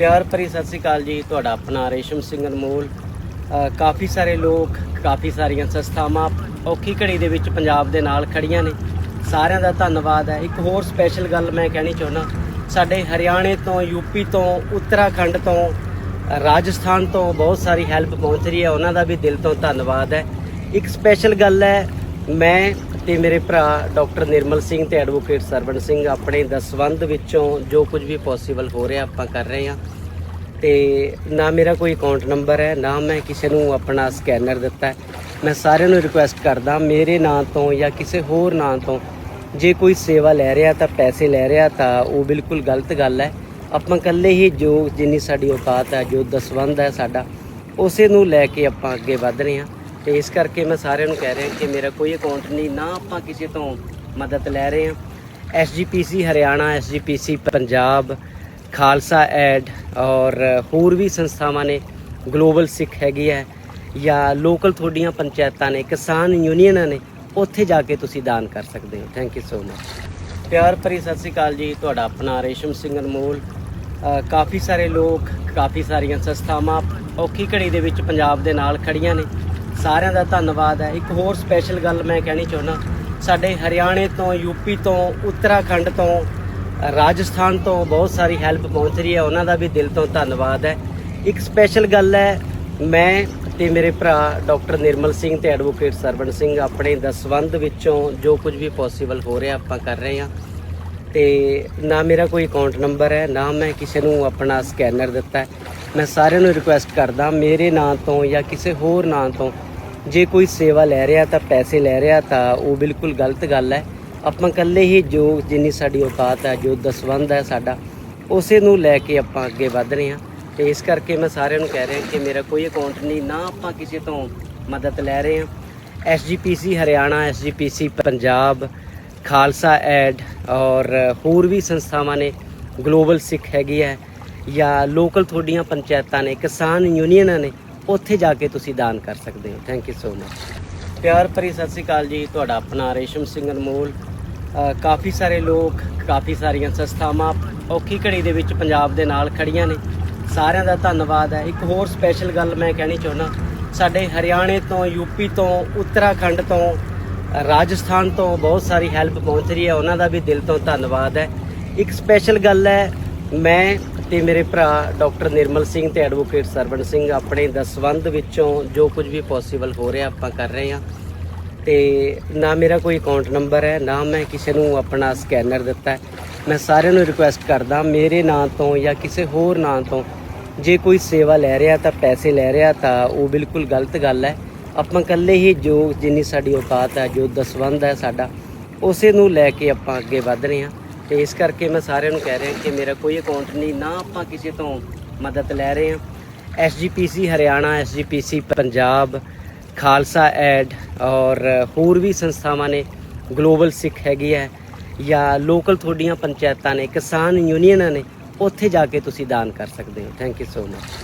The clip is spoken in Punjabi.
ਪਿਆਰ ਭਰੀ ਸਤਿ ਸ੍ਰੀ ਅਕਾਲ ਜੀ। ਤੁਹਾਡਾ ਆਪਣਾ ਰੇਸ਼ਮ ਸਿੰਘ ਅਨਮੋਲ ਕਾਫੀ ਸਾਰੇ ਲੋਕ, ਕਾਫੀ ਸਾਰੀਆਂ ਸੰਸਥਾਵਾਂ ਔਖੀ ਘੜੀ ਦੇ ਵਿੱਚ ਪੰਜਾਬ ਦੇ ਨਾਲ ਖੜੀਆਂ ਨੇ। ਸਾਰਿਆਂ ਦਾ ਧੰਨਵਾਦ ਹੈ। ਇੱਕ ਹੋਰ ਸਪੈਸ਼ਲ ਗੱਲ ਮੈਂ ਕਹਿਣੀ ਚਾਹੁੰਦਾ। ਸਾਡੇ ਹਰਿਆਣੇ ਤੋਂ ਯੂਪੀ ਤੋਂ, ਉੱਤਰਾਖੰਡ ਤੋਂ, ਰਾਜਸਥਾਨ ਤੋਂ ਬਹੁਤ ਸਾਰੀ ਹੈਲਪ ਪਹੁੰਚ ਰਹੀ ਹੈ। ਉਹਨਾਂ ਦਾ ਵੀ ਦਿਲ ਤੋਂ ਧੰਨਵਾਦ ਹੈ। ਇੱਕ ਸਪੈਸ਼ਲ ਗੱਲ ਹੈ, ਮੈਂ ਤੇ ਮੇਰੇ ਭਰਾ ਡਾਕਟਰ ਨਿਰਮਲ ਸਿੰਘ ਤੇ ਐਡਵੋਕੇਟ ਸਰਵਣ ਸਿੰਘ ਆਪਣੇ ਦਸਵੰਧ ਵਿੱਚੋਂ ਜੋ ਕੁਝ ਵੀ ਪੋਸੀਬਲ ਹੋ ਰਿਹਾ ਆਪਾਂ ਕਰ ਰਹੇ ਹਾਂ। ਤੇ ਨਾ ਮੇਰਾ ਕੋਈ ਅਕਾਊਂਟ ਨੰਬਰ ਹੈ, ਨਾ ਮੈਂ ਕਿਸੇ ਨੂੰ ਆਪਣਾ ਸਕੈਨਰ ਦਿੱਤਾ ਮੈਂ ਸਾਰਿਆਂ ਨੂੰ ਰਿਕੁਐਸਟ ਕਰਦਾ, ਮੇਰੇ ਨਾਂ ਤੋਂ ਜਾਂ ਕਿਸੇ ਹੋਰ ਨਾਂ ਤੋਂ ਜੇ ਕੋਈ ਸੇਵਾ ਲੈ ਰਿਹਾ ਤਾਂ ਪੈਸੇ ਲੈ ਰਿਹਾ ਤਾਂ ਉਹ ਬਿਲਕੁਲ ਗਲਤ ਗੱਲ ਹੈ। ਆਪਾਂ ਇਕੱਲੇ ਹੀ ਜੋ ਜਿੰਨੀ ਸਾਡੀ ਔਕਾਤ ਹੈ, ਜੋ ਦਸਵੰਧ ਹੈ ਸਾਡਾ, ਉਸੇ ਨੂੰ ਲੈ ਕੇ ਆਪਾਂ ਅੱਗੇ ਵਧ ਰਹੇ ਹਾਂ। ਤੇ ਇਸ ਕਰਕੇ ਮੈਂ ਸਾਰਿਆਂ ਨੂੰ ਕਹਿ ਰਿਹਾ ਕਿ ਮੇਰਾ ਕੋਈ ਅਕਾਊਂਟ ਨਹੀਂ, ਨਾ ਆਪਾਂ ਕਿਸੇ ਤੋਂ ਮਦਦ ਲੈ ਰਹੇ ਹਾਂ। SGPC Haryana SGPC Punjab, Khalsa aid ਔਰ ਹੋਰ ਵੀ ਸੰਸਥਾਵਾਂ ਨੇ, ਗਲੋਬਲ ਸਿੱਖ ਹੈਗੀ ਹੈ ਜਾਂ ਲੋਕਲ ਤੁਹਾਡੀਆਂ ਪੰਚਾਇਤਾਂ ਨੇ, ਕਿਸਾਨ ਯੂਨੀਅਨਾਂ ਨੇ, ਉੱਥੇ ਜਾ ਕੇ ਤੁਸੀਂ ਦਾਨ ਕਰ ਸਕਦੇ ਹੋ। ਥੈਂਕ ਯੂ ਸੋ ਮਚ ਪਿਆਰ ਭਰੀ ਸਤਿ ਸ੍ਰੀ ਅਕਾਲ ਜੀ, ਤੁਹਾਡਾ ਆਪਣਾ ਰੇਸ਼ਮ ਸਿੰਘ ਅਨਮੋਲ। ਕਾਫੀ ਸਾਰੇ ਲੋਕ, ਕਾਫੀ ਸਾਰੀਆਂ ਸੰਸਥਾਵਾਂ, ਔਖੀ ਘੜੀ ਦੇ ਵਿੱਚ ਪੰਜਾਬ ਦੇ ਨਾਲ ਖੜੀਆਂ ਨੇ। ਸਾਰਿਆਂ ਦਾ ਧੰਨਵਾਦ ਹੈ। ਇੱਕ ਹੋਰ ਸਪੈਸ਼ਲ ਗੱਲ ਮੈਂ ਕਹਿਣੀ ਚਾਹੁੰਦਾ। ਸਾਡੇ ਹਰਿਆਣੇ ਤੋਂ ਯੂਪੀ ਤੋਂ, ਉੱਤਰਾਖੰਡ ਤੋਂ, ਰਾਜਸਥਾਨ ਤੋਂ ਬਹੁਤ ਸਾਰੀ ਹੈਲਪ ਪਹੁੰਚ ਰਹੀ ਹੈ। ਉਹਨਾਂ ਦਾ ਵੀ ਦਿਲ ਤੋਂ ਧੰਨਵਾਦ ਹੈ। ਇੱਕ ਸਪੈਸ਼ਲ ਗੱਲ ਹੈ, ਮੈਂ ਤੇ ਮੇਰੇ ਭਰਾ ਡਾਕਟਰ ਨਿਰਮਲ ਸਿੰਘ ਤੇ ਐਡਵੋਕੇਟ ਸਰਵਣ ਸਿੰਘ ਆਪਣੇ ਦਸਵੰਧ ਵਿੱਚੋਂ ਜੋ ਕੁਝ ਵੀ ਪੋਸੀਬਲ ਹੋ ਰਿਹਾ ਆਪਾਂ ਕਰ ਰਹੇ ਹਾਂ। ਤੇ ਨਾ ਮੇਰਾ ਕੋਈ ਅਕਾਊਂਟ ਨੰਬਰ ਹੈ, ਨਾ ਮੈਂ ਕਿਸੇ ਨੂੰ ਆਪਣਾ ਸਕੈਨਰ ਦਿੱਤਾ ਮੈਂ ਸਾਰਿਆਂ ਨੂੰ ਰਿਕੁਐਸਟ ਕਰਦਾ, ਮੇਰੇ ਨਾਂ ਤੋਂ ਜਾਂ ਕਿਸੇ ਹੋਰ ਨਾਂ ਤੋਂ ਜੇ ਕੋਈ ਸੇਵਾ ਲੈ ਰਿਹਾ ਤਾਂ ਪੈਸੇ ਲੈ ਰਿਹਾ ਤਾਂ ਉਹ ਬਿਲਕੁਲ ਗਲਤ ਗੱਲ ਹੈ। ਆਪਾਂ ਇਕੱਲੇ ਹੀ ਜੋ ਜਿੰਨੀ ਸਾਡੀ ਔਕਾਤ ਹੈ, ਜੋ ਦਸਵੰਧ ਹੈ ਸਾਡਾ, ਉਸੇ ਨੂੰ ਲੈ ਕੇ ਆਪਾਂ ਅੱਗੇ ਵਧ ਰਹੇ ਹਾਂ। ਤੇ ਇਸ ਕਰਕੇ ਮੈਂ ਸਾਰਿਆਂ ਨੂੰ ਕਹਿ ਰਿਹਾ ਕਿ ਮੇਰਾ ਕੋਈ ਅਕਾਊਂਟ ਨਹੀਂ, ਨਾ ਆਪਾਂ ਕਿਸੇ ਤੋਂ ਮਦਦ ਲੈ ਰਹੇ ਹਾਂ। SGPC Haryana SGPC Punjab, Khalsa aid ਔਰ ਹੋਰ ਵੀ ਸੰਸਥਾਵਾਂ ਨੇ, ਗਲੋਬਲ ਸਿੱਖ ਹੈਗੀ ਹੈ ਜਾਂ ਲੋਕਲ ਤੁਹਾਡੀਆਂ ਪੰਚਾਇਤਾਂ ਨੇ, ਕਿਸਾਨ ਯੂਨੀਅਨਾਂ ਨੇ ਉੱਥੇ ਜਾ ਕੇ ਤੁਸੀਂ ਦਾਨ ਕਰ ਸਕਦੇ ਹੋ। ਥੈਂਕ ਯੂ ਸੋ ਮਚ ਪਿਆਰ ਭਰੀ ਸਤਿ ਸ੍ਰੀ ਅਕਾਲ ਜੀ। ਤੁਹਾਡਾ ਆਪਣਾ ਰੇਸ਼ਮ ਸਿੰਘ ਅਨਮੋਲ ਕਾਫੀ ਸਾਰੇ ਲੋਕ, ਕਾਫੀ ਸਾਰੀਆਂ ਸੰਸਥਾਵਾਂ ਔਖੀ ਘੜੀ ਦੇ ਵਿੱਚ ਪੰਜਾਬ ਦੇ ਨਾਲ ਖੜੀਆਂ ਨੇ। ਸਾਰਿਆਂ ਦਾ ਧੰਨਵਾਦ ਹੈ। ਇੱਕ ਹੋਰ ਸਪੈਸ਼ਲ ਗੱਲ ਮੈਂ ਕਹਿਣੀ ਚਾਹੁੰਦਾ। ਸਾਡੇ ਹਰਿਆਣੇ ਤੋਂ ਯੂਪੀ ਤੋਂ, ਉੱਤਰਾਖੰਡ ਤੋਂ, ਰਾਜਸਥਾਨ ਤੋਂ ਬਹੁਤ ਸਾਰੀ ਹੈਲਪ ਪਹੁੰਚ ਰਹੀ ਹੈ। ਉਹਨਾਂ ਦਾ ਵੀ ਦਿਲ ਤੋਂ ਧੰਨਵਾਦ ਹੈ। ਇੱਕ ਸਪੈਸ਼ਲ ਗੱਲ ਹੈ ਮੈਂ ਤੇ ਮੇਰੇ ਭਰਾ ਡਾਕਟਰ ਨਿਰਮਲ ਸਿੰਘ ਤੇ ਐਡਵੋਕੇਟ ਸਰਵਣ ਸਿੰਘ ਆਪਣੇ ਦਸਵੰਧ ਵਿੱਚੋਂ ਜੋ ਕੁਝ ਵੀ ਪੋਸੀਬਲ ਹੋ ਰਿਹਾ ਆਪਾਂ ਕਰ ਰਹੇ ਹਾਂ। ਤੇ ਨਾ ਮੇਰਾ ਕੋਈ ਅਕਾਊਂਟ ਨੰਬਰ ਹੈ, ਨਾ ਮੈਂ ਕਿਸੇ ਨੂੰ ਆਪਣਾ ਸਕੈਨਰ ਦਿੱਤਾ ਮੈਂ ਸਾਰਿਆਂ ਨੂੰ ਰਿਕੁਐਸਟ ਕਰਦਾ, ਮੇਰੇ ਨਾਂ ਤੋਂ ਜਾਂ ਕਿਸੇ ਹੋਰ ਨਾਂ ਤੋਂ ਜੇ ਕੋਈ ਸੇਵਾ ਲੈ ਰਿਹਾ ਤਾਂ ਪੈਸੇ ਲੈ ਰਿਹਾ ਤਾਂ ਉਹ ਬਿਲਕੁਲ ਗਲਤ ਗੱਲ ਹੈ। ਆਪਾਂ ਇਕੱਲੇ ਹੀ ਜੋ ਜਿੰਨੀ ਸਾਡੀ ਔਕਾਤ ਹੈ, ਜੋ ਦਸਵੰਧ ਹੈ ਸਾਡਾ, ਉਸੇ ਨੂੰ ਲੈ ਕੇ ਆਪਾਂ ਅੱਗੇ ਵਧ ਰਹੇ ਹਾਂ। ਤੇ ਇਸ ਕਰਕੇ ਮੈਂ ਸਾਰਿਆਂ ਨੂੰ ਕਹਿ ਰਿਹਾ ਕਿ ਮੇਰਾ ਕੋਈ ਅਕਾਊਂਟ ਨਹੀਂ, ਨਾ ਆਪਾਂ ਕਿਸੇ ਤੋਂ ਮਦਦ ਲੈ ਰਹੇ ਹਾਂ। SGPC Haryana SGPC Punjab, Khalsa aid ਔਰ ਹੋਰ ਵੀ ਸੰਸਥਾਵਾਂ ਨੇ, ਗਲੋਬਲ ਸਿੱਖ ਹੈਗੀ ਹੈ ਜਾਂ ਲੋਕਲ ਤੁਹਾਡੀਆਂ ਪੰਚਾਇਤਾਂ ਨੇ, ਕਿਸਾਨ ਯੂਨੀਅਨਾਂ ਨੇ, ਉੱਥੇ ਜਾ ਕੇ ਤੁਸੀਂ ਦਾਨ ਕਰ ਸਕਦੇ ਹੋ। Thank you so much